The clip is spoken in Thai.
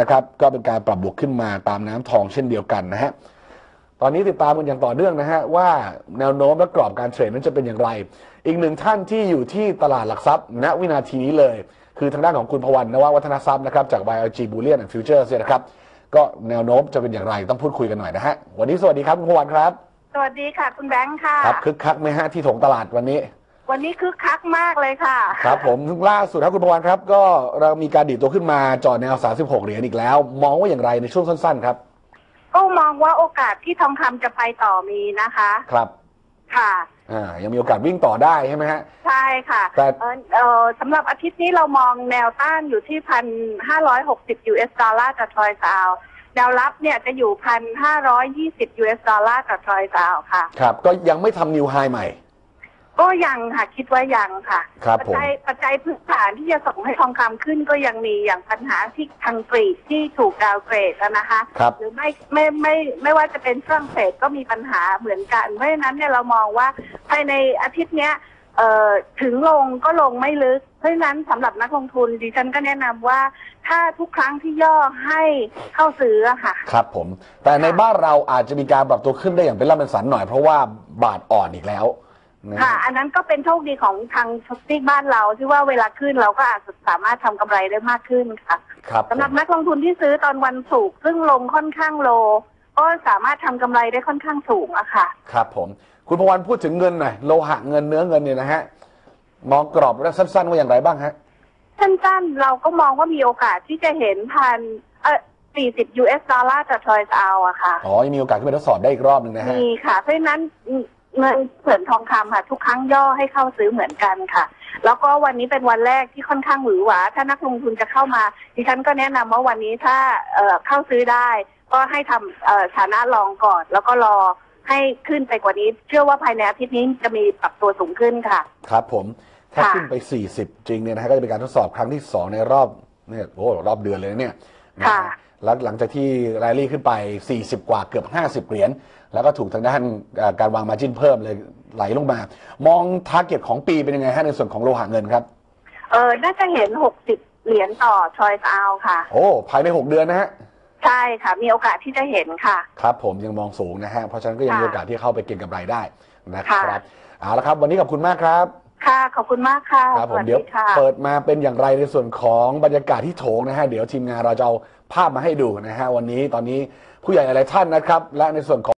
นะครับ ก็เป็นการปรับบวกขึ้นมาตามน้ำทองเช่นเดียวกันนะฮะตอนนี้ติดตามกันอย่างต่อเนื่องนะฮะว่าแนวโน้มและกรอบการเทรดนั้นจะเป็นอย่างไร อีกหนึ่งท่านที่อยู่ที่ตลาดหลักทรัพย์ณวินาทีนี้เลย คือทางด้านของคุณพวันนววัฒนทรัพย์นะครับจาก YLG Bullion and Futures เนี่ยนะครับก็แนวโน้มจะเป็นอย่างไรต้องพูดคุยกันหน่อยนะฮะวันนี้สวัสดีครับคุณพวันครับ สวัสดีค่ะคุณแบงค์ค่ะครับคึกคักไหมฮะที่ถงตลาดวันนี้ วันนี้คึกคักมากเลยค่ะ ครับผมล่าสุดครับคุณพวันครับ ก็เรามีการดีดตัวขึ้นมาจอดแนว 36 เหรียญอีกแล้ว มองว่าอย่างไรในช่วงสั้น ๆ ครับ ก็มองว่าโอกาสที่ทองคำจะไปต่อมีนะคะ ครับค่ะอ่ายังมีโอกาสวิ่งต่อได้ใช่ไหมฮะ ใช่ค่ะแต่ เอ่อเอ่อสำหรับอาทิตย์นี้เรามองแนวต้านอยู่ที่พันห้าร้อยหกสิบ US ดอลลาร์ต่อทรอยซาวแนวรับเนี่ยจะอยู่พันห้าร้อยยี่สิบ US ดอลลาร์ต่อทรอยซาวค่ะ ครับ ก็ยังไม่ทำนิวไฮใหม่ ก็ยังค่ะคิดว่ายังค่ะครับปัจผม จัยปัจจัยพื้นฐานที่จะส่งให้ทองคำขึ้นก็ยังมีอย่างปัญหาที่ทางกรีกที่ถูกดาวน์เกรดอะนะคะ ครับ หรือไม่ไม่ไม่ไม่ว่าจะเป็นฝรั่งเศสก็มีปัญหาเหมือนกัน เพราะฉะนั้นเนี่ยเรามองว่าภายในอาทิตย์เนี้ยเอ่อถึงลงก็ลงไม่ลึก เพราะฉะนั้นสำหรับนักลงทุนดิฉันก็แนะนำว่าถ้าทุกครั้งที่ย่อให้เข้าซื้ออะค่ะ ครับผม แต่ในบ้านเราอาจจะมีการปรับตัวขึ้นได้อย่างเป็นร่ำเป็นสันหน่อยเพราะว่าบาทอ่อนอีกแล้ว นะค่ะ อันนั้นก็เป็นโชคดีของทางช็อปปี้บ้านเราที่ว่าเวลาขึ้นเราก็อาจจะสามารถทำกำไรได้มากขึ้นค่ะครับสำหรับนักลงทุนที่ซื้อตอนวันศุกร์ซึ่งลงค่อนข้างโล ก็สามารถทำกำไรได้ค่อนข้างสูงอะค่ะ ครับผม คุณพวันพูดถึงเงินหน่อยโลหะเงินเนื้อเงินเนี่ยนะฮะมองกรอบและสั้นๆว่าอย่างไรบ้างฮะ สั้นๆเราก็มองว่ามีโอกาสที่จะเห็นพันเออ40 US ดอลลาร์ต่อทรอยซ์เอาอะค่ะ อ๋อยังมีโอกาสขึ้นไปทดสอบได้อีกรอบหนึ่งนะฮะ มีค่ะ เพราะฉะนั้น เงินเผื่อนทองคำค่ะ ทุกครั้งย่อให้เข้าซื้อเหมือนกันค่ะ แล้วก็วันนี้เป็นวันแรกที่ค่อนข้างหวือหวา ถ้านักลงทุนจะเข้ามาดิฉันก็แนะนำว่าวันนี้ถ้าเอ่อเข้าซื้อได้ ก็ให้ทำเอ่อฐานะรองก่อน แล้วก็รอให้ขึ้นไปกว่านี้ เชื่อว่าภายในอาทิตย์นี้จะมีปรับตัวสูงขึ้นค่ะ ครับผมถ้าค่ะ ขึ้นไป 40 จริงเนี่ยนะฮะก็จะเป็นการทดสอบครั้งที่ 2 ในรอบเนี่ยโอ้รอบเดือนเลยนะเนี่ยนะ ค่ะฮะแล้วหลังจากที่รายลี่ขึ้นไป 40 กว่าเกือบ 50 เหรียญ แล้วก็ถูกทางด้านเอ่อการวางมาจิ้นเพิ่มเลยไหลลงมา มองทาร์เก็ตของปีเป็นยังไงฮะในส่วนของโลหะเงินครับ เออ น่าจะเห็น 60 เหรียญต่อทรอยซ์เอาค่ะ โอ้ ภายใน 6 เดือนนะฮะ ใช่ค่ะ มีโอกาสที่จะเห็นค่ะ ครับผมยังมองสูงนะฮะ เพราะฉะนั้นก็ยังมีค่ะโอกาสที่จะเข้าไปเก็งกำไรได้นะคค่ะรับเอาละครับ วันนี้ขอบคุณมากครับ ค่ะ ขอบคุณมากค่ะครับผสมวัสเดี๋ยวดีค่ะ เปิดมาเป็นอย่างไรในส่วนของบรรยากาศที่โถงนะฮะ เดี๋ยวทีมงานเราจะเอาภาพมาให้ดูนะฮะวันนี้ตอนนี้ผู้ใหญ่หลายๆท่านนะครับ และในส่วนของ